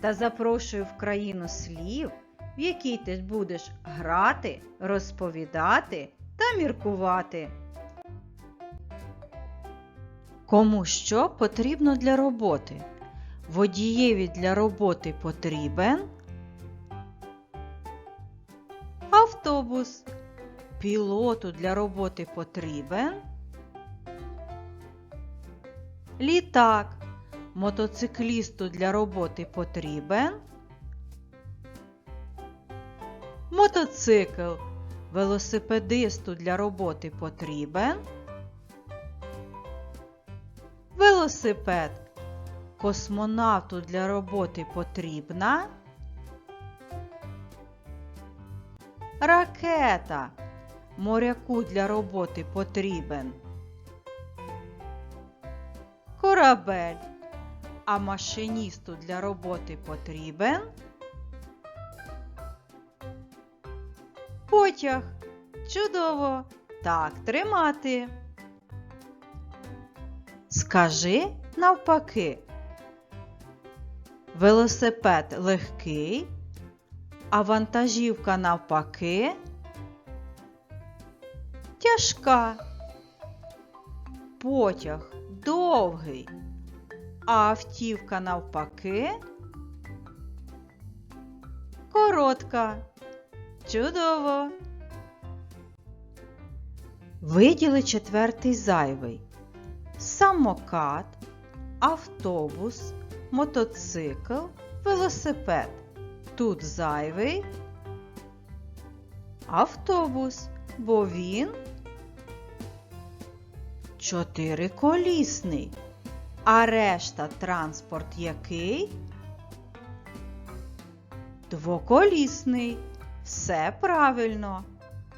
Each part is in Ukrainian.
та запрошую в країну слів, в якій ти будеш грати, розповідати та міркувати. Кому що потрібно для роботи? Водієві для роботи потрібен автобус. Пілоту для роботи потрібен літак. Мотоциклісту для роботи потрібен мотоцикл. Велосипедисту для роботи потрібен велосипед. Космонавту для роботи потрібна ракета. Моряку для роботи потрібен корабель. А машиністу для роботи потрібен потяг. Чудово! Так тримати. Скажи навпаки. Велосипед легкий, а вантажівка навпаки тяжка. Потяг довгий, а автівка навпаки коротка. Чудово. Виділи четвертий зайвий. Самокат, автобус, мотоцикл, велосипед. Тут зайвий автобус, бо він чотириколісний. А решта транспорт який? Двоколісний. Все правильно.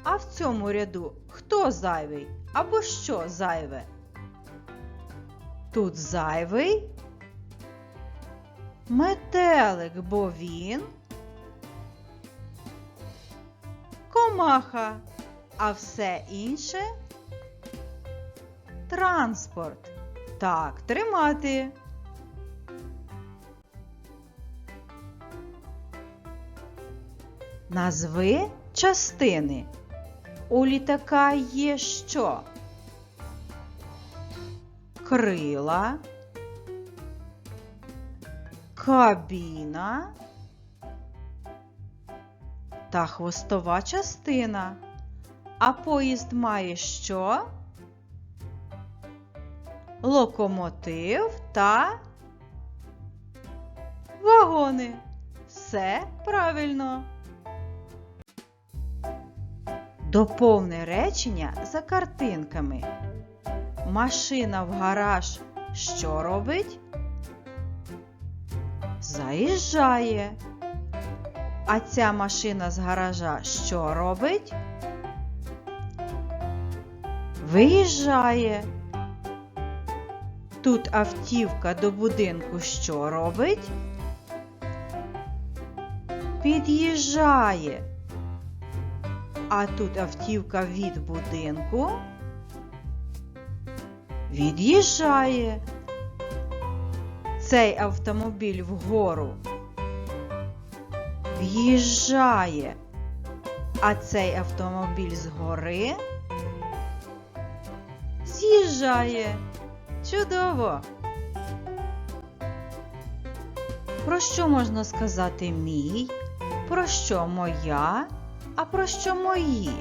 А в цьому ряду хто зайвий або що зайве? Тут зайвий метелик, бо він комаха, а все інше транспорт. Так, тримати. Назви частини. У літака є що? Крила, кабіна та хвостова частина. А поїзд має що? Локомотив та вагони. Все правильно. Доповни речення за картинками. Машина в гараж що робить? Заїжджає. А ця машина з гаража що робить? Виїжджає. Тут автівка до будинку що робить? Під'їжджає. А тут автівка від будинку від'їжджає. Цей автомобіль вгору в'їжджає, а цей автомобіль згори з'їжджає. Чудово! Про що можна сказати мій? Про що моя? А про що мої?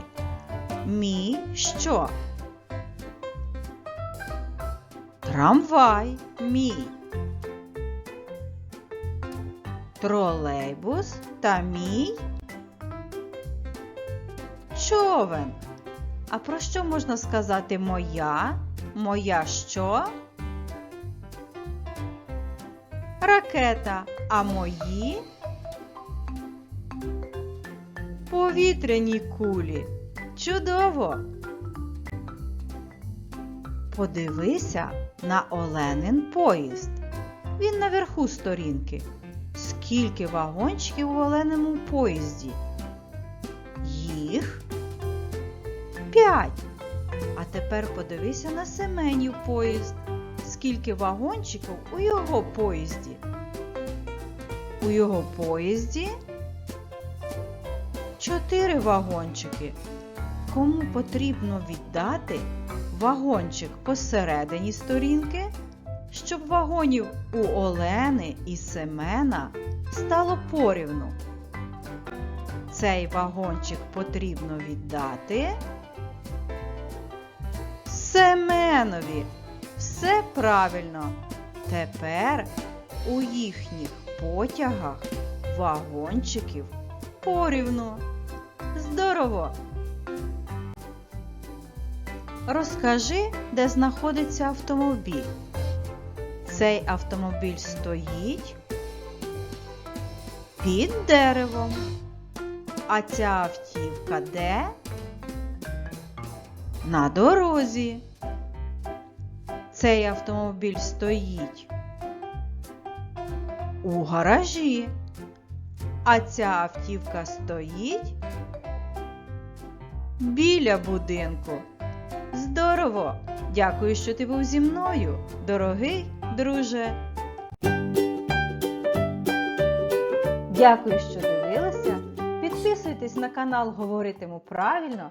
Мій що? Трамвай мій. Тролейбус та мій човен. А про що можна сказати моя? Моя що? Ракета. А мої повітряні кулі. Чудово! Подивися на Оленин поїзд. Він наверху сторінки. Скільки вагончиків в Оленому поїзді? Їх п'ять. А тепер подивися на Семенів поїзд. Скільки вагончиків у його поїзді? У його поїзді чотири вагончики. Кому потрібно віддати вагончик посередині сторінки, щоб вагонів у Олени і Семена стало порівну? Цей вагончик потрібно віддати Семенові. Все правильно. Тепер у їхніх потягах вагончиків порівну. Здорово! Розкажи, де знаходиться автомобіль. Цей автомобіль стоїть під деревом. А ця автівка де? На дорозі. Цей автомобіль стоїть у гаражі. А ця автівка стоїть біля будинку. Здорово! Дякую, що ти був зі мною, дорогий друже. Дякую, що дивилися. Підписуйтесь на канал Говоритиму правильно,